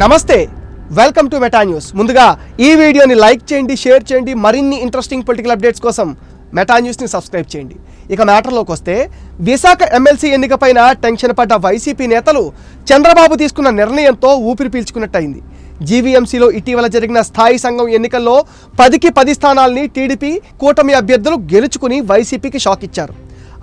నమస్తే welcome to meta news. ముందుగా ఈ వీడియోని లైక్ చేయండి షేర్ చేయండి మరిన్ని ఇంట్రెస్టింగ్ పొలిటికల్ అప్డేట్స్ కోసం మెటా న్యూస్ని సబ్స్క్రైబ్ చేయండి. ఇక మ్యాటర్లోకి వస్తే విశాఖ ఎమ్మెల్సీ ఎన్నికపైన టెన్షన్ పడ్డ వైసీపీ నేతలు చంద్రబాబు తీసుకున్న నిర్ణయంతో ఊపిరి పీల్చుకున్నట్టయింది. జీవీఎంసీలో ఇటీవల జరిగిన స్థాయి సంఘం ఎన్నికల్లో పదికి పది స్థానాల్ని టీడీపీ కూటమి అభ్యర్థులు గెలుచుకుని వైసీపీకి షాక్ ఇచ్చారు.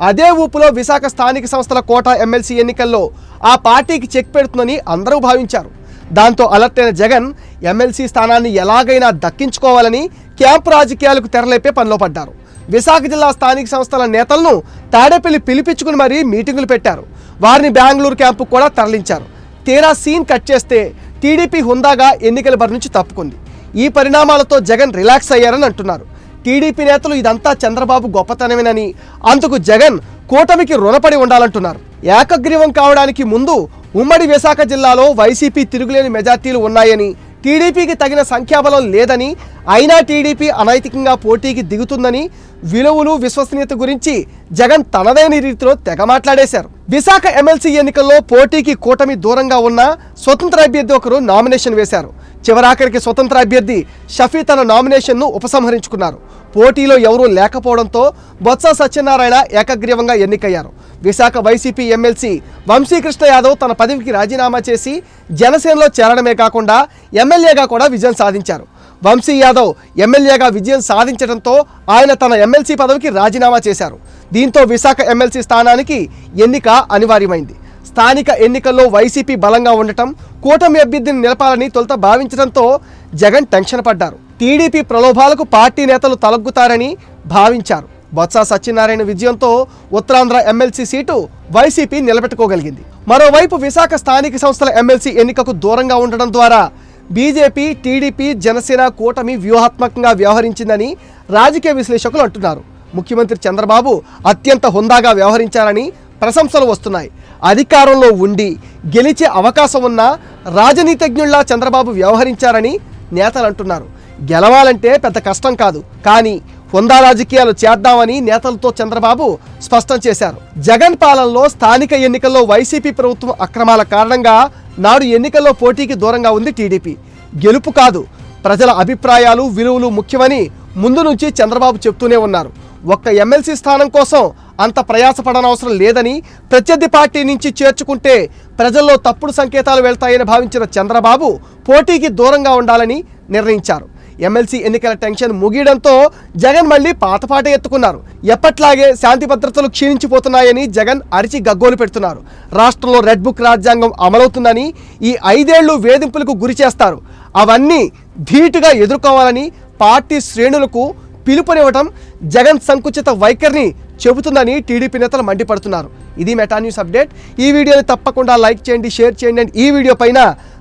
అదే ఊపులో విశాఖ స్థానిక సంస్థల కోట ఎమ్మెల్సీ ఎన్నికల్లో ఆ పార్టీకి చెక్ పెడుతుందని అందరూ భావించారు. దాంతో అలర్ట్ అయిన జగన్ ఎమ్మెల్సీ స్థానాన్ని ఎలాగైనా దక్కించుకోవాలని క్యాంప్ రాజకీయాలకు తెరలేపే పనిలో పడ్డారు. విశాఖ జిల్లా స్థానిక సంస్థల నేతలను తాడేపల్లి పిలిపించుకుని మరీ మీటింగులు పెట్టారు. వారిని బెంగళూరు క్యాంపుకు కూడా తరలించారు. తీరా సీన్ కట్ చేస్తే టీడీపీ హుందాగా ఎన్నికల బరి నుంచి తప్పుకుంది. ఈ పరిణామాలతో జగన్ రిలాక్స్ అయ్యారని అంటున్నారు. టీడీపీ నేతలు ఇదంతా చంద్రబాబు గొప్పతనమేనని అందుకు జగన్ కూటమికి రుణపడి ఉండాలంటున్నారు. ఏకగ్రీవం కావడానికి ముందు ఉమ్మడి విశాఖ జిల్లాలో వైసీపీ తిరుగులేని మెజార్టీలు ఉన్నాయని టీడీపీకి తగిన సంఖ్యాబలం లేదని అయినా టీడీపీ అనైతికంగా పోటీకి దిగుతుందని విలువలు విశ్వసనీయత గురించి జగన్ తనదైన రీతిలో తెగ మాట్లాడేశారు. విశాఖ ఎమ్మెల్సీ ఎన్నికల్లో పోటీకి కూటమి దూరంగా ఉన్న స్వతంత్ర అభ్యర్థి ఒకరు నామినేషన్ వేశారు. చివరాఖరికి స్వతంత్ర అభ్యర్థి షఫీ తన నామినేషన్ను ఉపసంహరించుకున్నారు. పోటీలో ఎవరూ లేకపోవడంతో బొత్స సత్యనారాయణ ఏకగ్రీవంగా ఎన్నికయ్యారు. విశాఖ వైసీపీ ఎమ్మెల్సీ వంశీకృష్ణ యాదవ్ తన పదవికి రాజీనామా చేసి జనసేనలో చేరడమే కాకుండా ఎమ్మెల్యేగా కూడా విజయం సాధించారు. వంశీ యాదవ్ ఎమ్మెల్యేగా విజయం సాధించడంతో ఆయన తన ఎమ్మెల్సీ పదవికి రాజీనామా చేశారు. దీంతో విశాఖ ఎమ్మెల్సీ స్థానానికి ఎన్నిక అనివార్యమైంది. స్థానిక ఎన్నికల్లో వైసీపీ బలంగా ఉండటం కూటమి అభ్యర్థిని నిలపాలని తొలుత భావించడంతో జగన్ టెన్షన్ పడ్డారు. టీడీపీ ప్రలోభాలకు పార్టీ నేతలు తలగ్గుతారని భావించారు. బొత్స సత్యనారాయణ విజయంతో ఉత్తరాంధ్ర ఎమ్మెల్సీ సీటు వైసీపీ నిలబెట్టుకోగలిగింది. మరోవైపు విశాఖ స్థానిక సంస్థల ఎమ్మెల్సీ ఎన్నికకు దూరంగా ఉండడం ద్వారా బీజేపీ టీడీపీ జనసేన కూటమి వ్యూహాత్మకంగా వ్యవహరించిందని రాజకీయ విశ్లేషకులు అంటున్నారు. ముఖ్యమంత్రి చంద్రబాబు అత్యంత హుందాగా వ్యవహరించారని ప్రశంసలు వస్తున్నాయి. అధికారంలో ఉండి గెలిచే అవకాశం ఉన్న రాజనీతిజ్ఞుల్లా చంద్రబాబు వ్యవహరించారని నేతలు అంటున్నారు. గెలవాలంటే పెద్ద కష్టం కాదు. కానీ హుందా రాజకీయాలు చేద్దామని నేతలతో చంద్రబాబు స్పష్టం చేశారు. జగన్ పాలనలో స్థానిక ఎన్నికల్లో వైసీపీ ప్రభుత్వం అక్రమాల కారణంగా నాడు ఎన్నికల్లో పోటీకి దూరంగా ఉంది టీడీపీ. గెలుపు కాదు ప్రజల అభిప్రాయాలు విలువలు ముఖ్యమని ముందు నుంచి చంద్రబాబు చెప్తూనే ఉన్నారు. ఒక్క ఎమ్మెల్సీ స్థానం కోసం అంత ప్రయాసపడనవసరం లేదని ప్రత్యర్థి పార్టీ నుంచి చేర్చుకుంటే ప్రజల్లో తప్పుడు సంకేతాలు వెళ్తాయని భావించిన చంద్రబాబు పోటీకి దూరంగా ఉండాలని నిర్ణయించారు. ఎమ్మెల్సీ ఎన్నికల టెన్షన్ ముగియడంతో జగన్ మళ్ళీ పాతపాట ఎత్తుకున్నారు. ఎప్పట్లాగే శాంతి భద్రతలు క్షీణించిపోతున్నాయని జగన్ అరిచి గగ్గోలు పెడుతున్నారు. రాష్ట్రంలో రెడ్ బుక్ రాజ్యాంగం అమలవుతుందని ఈ ఐదేళ్ళు వేధింపులకు గురి చేస్తారు. అవన్నీ ధీటుగా ఎదుర్కోవాలని పార్టీ శ్రేణులకు పిలుపునివ్వటం జగన్ సంకుచిత వైఖరిని చెబుతుందని టీడీపీ నేతలు మండిపడుతున్నారు. ఇది మెటా న్యూస్ అప్డేట్. ఈ వీడియోని తప్పకుండా లైక్ చేయండి షేర్ చేయండి. అండ్ ఈ వీడియో పైన